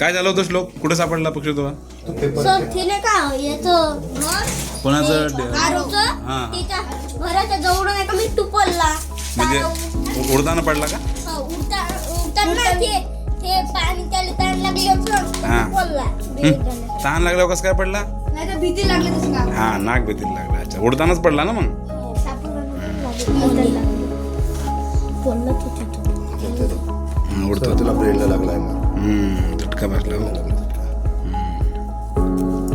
काय झालं होतं श्लोक? कुठे सापडला पक्षी तो सर तिने का याचं कोणाचं डे- आरोचं हा. तिच्या घराच्या जवळ नाही का मी टुपलला म्हणजे उडताना पडला का? उडता उडताना ते ते पाणी त्याला ताण लागली होतं हा. टुपलला? तहान लागल्यावर कसं काय पडला? नाही तर भीती लागली तसं का? हा नाक भीतीला लागला. अच्छा उडतानाच पडला ना मग? हं, उडतो. तुला ब्रेनला लागलाय मग. झटका बसला हो.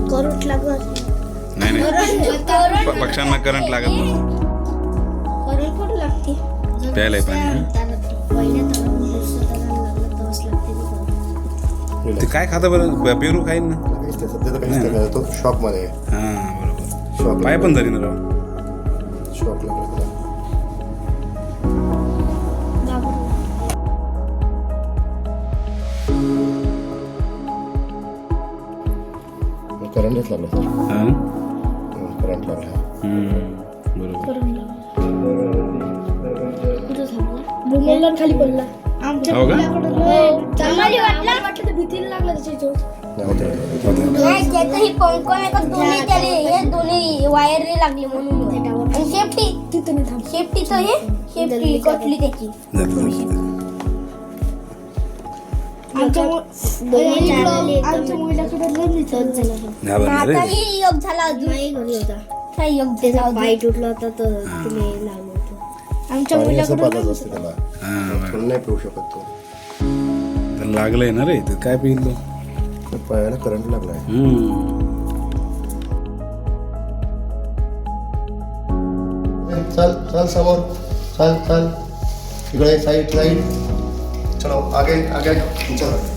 करंट लागत नाही नाही. पक्ष्यांना करंट लागत नाही. करंट पण लागते. प्यायलाय पाणी? ते काय खातं बरं? पेरू खाईन ना? सध्या. तो शॉकमध्ये आहे. हा बरोबर. शॉक पाय पण धरी ना राव. शॉक लागला करंटच लागला सर हा करंट लागला हं, बरोबर खाली पडला हो का आम्हाला वाटलं वाटलं भीतीला लागलं त्याच्या नाही. नाही ही पंख नाही का दोन्ही त्याले हे दोन्ही वायर लागली म्हणून आणि सेफ्टी तिथं सेफ्टीचं हे सेफ्टी कटली त्याची रे योग झाला अजून. काही योग त्याचा अजून. पाय तुटला होता तर तिने लावलं होतं. आमच्या पाणी असं मुलाकडून पाजायचं असतं त्याला. हा थोडं नाही पिऊ शकत तो. तर लागलंय ना रे ते काय पिईल तो? तर पायाला करंट लागलाय. हं. चल चल समोर. चल चल. इकडे साईड साईड चलो आगे आगे चलो